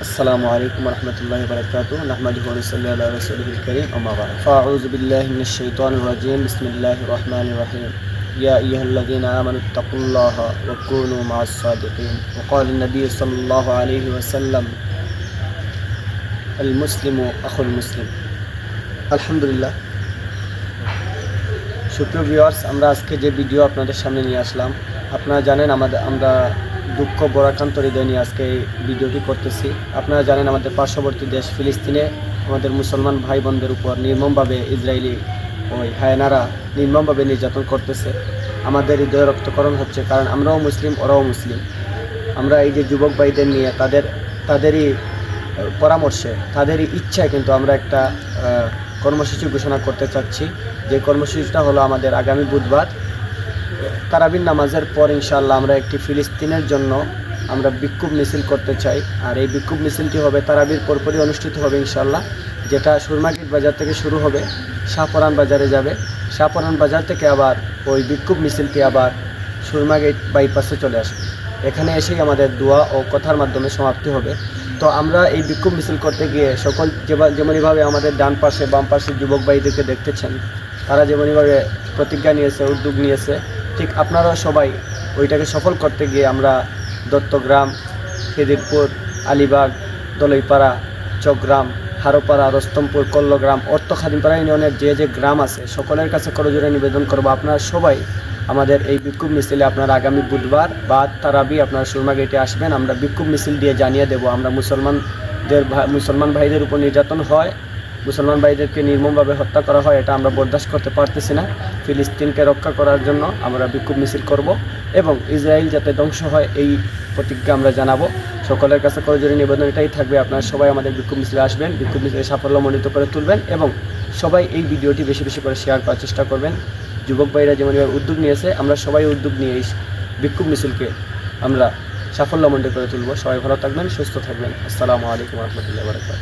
السلام عليكم ورحمة الله وبركاته نحمده ونصلي على رسوله الكريم أما بعد فأعوذ بالله من الشيطان الرجيم بسم الله الرحمن الرحيم يا أيها الذين آمنوا اتقوا الله وكونوا مع الصادقين وقال النبي صلى الله عليه وسلم المسلم أخو المسلم الحمد لله সুপ্রিয় ভিউয়ার্স আমরা আজকে যে ভিডিও আপনাদের সামনে নিয়ে আসলাম আপনারা জানেন আমাদের আমরা দুঃখ বরাকান্ত হৃদয় নিয়ে আজকে এই ভিডিওটি করতেছি। আপনারা জানেন, আমাদের পার্শ্ববর্তী দেশ ফিলিস্তিনে আমাদের মুসলমান ভাই বোনদের উপর নির্মমভাবে ইসরায়েলি ওই হায়নারা নির্মমভাবে নির্যাতন করতেছে। আমাদের হৃদয় রক্তকরণ হচ্ছে, কারণ আমরাও মুসলিম, ওরাও মুসলিম। আমরা এই যে যুবক ভাইদের নিয়ে তাদের, তাদেরই পরামর্শে, তাদেরই ইচ্ছায় কিন্তু আমরা একটা কর্মসূচি ঘোষণা করতে চাচ্ছি। যে কর্মসূচিটা হলো আমাদের আগামী বুধবার তারাবির নামাজের পর ইনশাআল্লাহ আমরা একটি ফিলিস্তিনের জন্য আমরা বিক্ষোভ মিছিল করতে চাই। আর এই বিক্ষোভ মিছিলটি হবে তারাবির পরপরই অনুষ্ঠিত হবে ইনশাল্লাহ যেটা সুরমাগির বাজার থেকে শুরু হবে, শাহপরান বাজারে যাবে। শাহপরান বাজার থেকে আবার ওই বিক্ষোভ মিছিলটি আবার সুরমাগেট বাইপাসে চলে আসবে। এখানে এসেই আমাদের দোয়া ও কথার মাধ্যমে সমাপ্তি হবে। তো আমরা এই বিক্ষোভ মিছিল করতে গিয়ে সকল যেমনইভাবে আমাদের ডান পাশে, বাম পাশে যুবক ভাইদেরকে দেখতেছেন, তারা যেমনইভাবে প্রতিজ্ঞা নিয়েছে, উদ্যোগ নিয়েছে ঠিক আপনারাও সবাই ওইটাকে সফল করতে গিয়ে আমরা দত্তগ্রাম, খেদিরপুর, আলিবাগ, দলইপাড়া, চকগ্রাম, হারোপাড়া, রস্তমপুর, কল্লগ্রাম অর্থ খাদিমপাড়া ইউনিয়নের যে যে গ্রাম আছে, সকলের কাছে করজোরে নিবেদন করব। আপনারা সবাই আমাদের এই বিক্ষোভ মিছিলে আপনারা আগামী বুধবার বা তারাবি আপনারা সুরমা গেটে আসবেন। আমরা বিক্ষোভ মিছিল দিয়ে জানিয়ে দেব। আমরা মুসলমানদের মুসলমান ভাইদের উপর নির্যাতন হয়। মুসলমান ভাইদেরকে নির্মমভাবে হত্যা করা হয়, এটা আমরা বরদাস্ত করতে পারতেছি না। ফিলিস্তিনকে রক্ষা করার জন্য আমরা বিক্ষোভ মিছিল করব এবং ইসরায়েল যাতে ধ্বংস হয় এই প্রতিজ্ঞা আমরা জানাব। সকলের কাছে করজোরে নিবেদন এটাই থাকবে, আপনারা সবাই আমাদের বিক্ষোভ মিছিলে আসবেন, বিক্ষোভ মিছিলে সাফল্যমণ্ডিত করে তুলবেন এবং সবাই এই ভিডিওটি বেশি বেশি করে শেয়ার করার চেষ্টা করবেন। যুবক ভাইরা যেমন উদ্যোগ নিয়েছে, আমরা সবাই উদ্যোগ নিয়ে এই বিক্ষোভ মিছিলকে আমরা সাফল্যমণ্ডিত করে তুলব। সবাই ভালো থাকবেন, সুস্থ থাকবেন। আসসালামু আলাইকুম রহমতুল্লাহ বারকাত